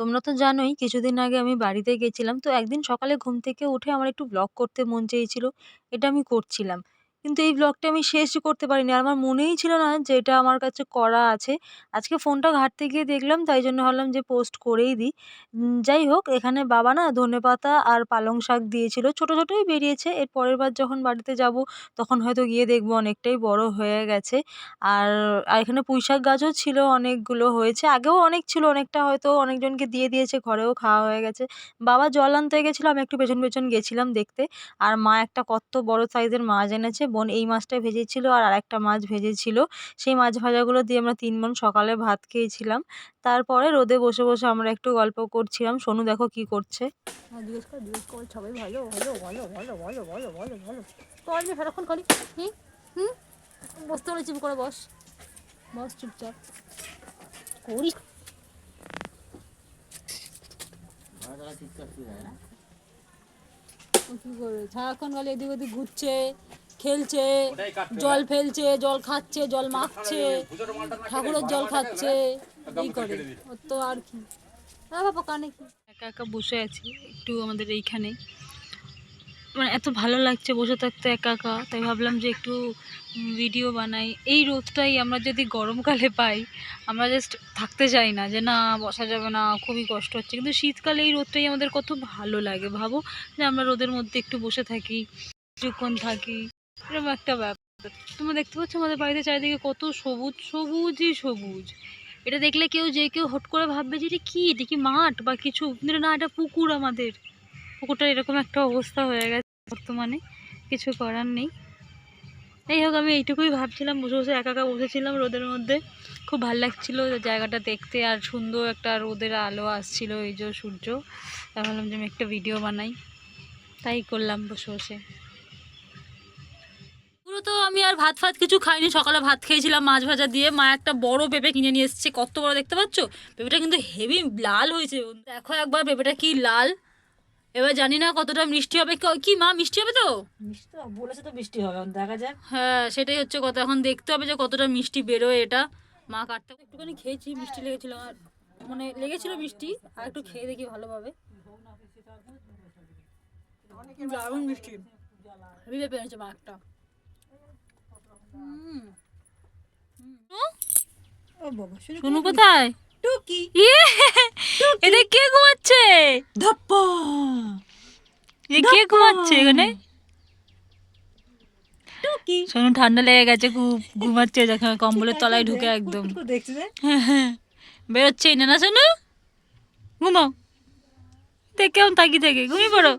তোমরা তো জানোই কিছুদিন আগে আমি বাড়িতে গেছিলাম। তো একদিন সকালে ঘুম থেকে উঠে আমার একটু ব্লগ করতে মন চেয়েছিল। এটা আমি করছিলাম। কিন্তু এই ব্লগটা আমি শেষ করতে পারিনি। আর আমার মনেই ছিল না যে এটা আমার কাছে করা আছে। আজকে ফোনটা ঘাঁটতে গিয়ে দেখলাম, তাই জন্য ভাবলাম যে পোস্ট করেই দিই। যাই হোক, এখানে বাবা না ধনেপাতা আর পালং শাক দিয়েছিল। ছোট ছোটোই বেরিয়েছে। এর পরের বার যখন বাড়িতে যাব, তখন হয়তো গিয়ে দেখব অনেকটাই বড় হয়ে গেছে। আর আর এখানে পুঁই শাক গাছও ছিল, অনেকগুলো হয়েছে। আগেও অনেক ছিল, অনেকটা হয়তো অনেকজনকে দিয়ে দিয়েছে, ঘরেও খাওয়া হয়ে গেছে। বাবা জল আনতে গেছিল, আমি একটু পেছন পেছন গেছিলাম দেখতে। আর মা একটা কত বড় সাইজের মাছ এনেছে। বোন এই মাছটা ভেজেছিল আর আরেকটা মাছ ভেজেছিল। সেই মাছ ভাজাগুলো দিয়ে আমরা তিন বোন সকালে ভাত খেয়েছিলাম। তারপরে রোদে বসে বসে আমরা একটু গল্প করছিলাম। সোনু দেখো কি করছে। জিজ্ঞেস কর জিজ্ঞেস কর, সবাই ভালো ভালো ভালো কর সারাক্ষণ খালি হুম? হুম? বসতে চুপ করে বস। বস চুপচাপ। করি সারাক্ষণ এদিক ওদিক ঘুরছে। খেলছে জল ফেলছে জল খাচ্ছে জল মাখছে ঠাকুরের জল খাচ্ছে এই করে। ওর তো আর কি। না বাবা কানে কি? একা একা বসে আছি একটু আমাদের এইখানে। মানে এত ভালো লাগছে বসে থাকতে একা একা তাই ভাবলাম যে একটু ভিডিও বানাই। এই রোদটাই আমরা যদি গরমকালে পাই আমরা জাস্ট থাকতে চাই না যে না বসা যাবে না খুবই কষ্ট হচ্ছে। কিন্তু শীতকালে এই রোদটাই আমাদের কত ভালো লাগে ভাবো? যে আমরা রোদের মধ্যে একটু বসে থাকি কিছুক্ষণ থাকি। এরকম একটা ব্যাপার। তোমরা দেখতে পাচ্ছ আমাদের বাড়িতে চারিদিকে কত সবুজ, সবুজই সবুজ। এটা দেখলে কেউ যে কেউ হট করে ভাববে যে এটা কি? এটা কি মাঠ বা কিছু? না এটা পুকুর আমাদের। পুকুরটা এরকম একটা অবস্থা হয়ে গেছে বর্তমানে। কিছু করার নেই। যাই হোক, আমি এইটুকুই ভাবছিলাম, বসে বসে একা একা বসেছিলাম রোদের মধ্যে। খুব ভালো লাগছিল জায়গাটা দেখতে আর সুন্দর একটা রোদের আলো আসছিল, এই যে সূর্য। তাই ভাবলাম যে আমি একটা ভিডিও বানাই। তাই করলাম, বসে বসে। তো আমি আর ভাত ফাত কিছু খাইনি। সকালে ভাত খেয়েছিলাম মাছ ভাজা দিয়ে। মা একটা বড় পেঁপে কিনে নিয়ে এসেছে। কত বড় দেখতে পাচ্ছ? পেঁপেটা কিন্তু হেভি লাল হয়েছে দেখো একবার পেঁপেটা কি লাল। এবার জানি না কতটা মিষ্টি হবে। কি মা মিষ্টি হবে তো? মিষ্টি বলেছে তো বৃষ্টি হবে। দেখা যাক। হ্যাঁ সেটাই হচ্ছে কথা। এখন দেখতে হবে যে কতটা মিষ্টি বেরোয় এটা। মা কাটতে একটুখানি খেয়েছি মিষ্টি লেগেছিল। আর মানে লেগেছিল মিষ্টি। আর একটু খেয়ে দেখি ভালোভাবে। দারুণ মিষ্টি। হেভি পেঁপে এনেছে মা একটা। ও বাবা শুনে কোথায়? টুকি। ইয়ে! এটা কে ঘুমাচ্ছে? ধাপ্পা। এ কে ঘুমাচ্ছে এখানে? টুকি। সোনু ঠান্ডা লেগে গেছে খুব ঘুমাচ্ছে যেখানে কম্বলের তলায় ঢুকে একদম। হ্যাঁ হ্যাঁ বেরোচ্ছেই না না শোনো ঘুমাও। দেখ কেমন তাকি থেকে? ঘুমিয়ে পড়ো।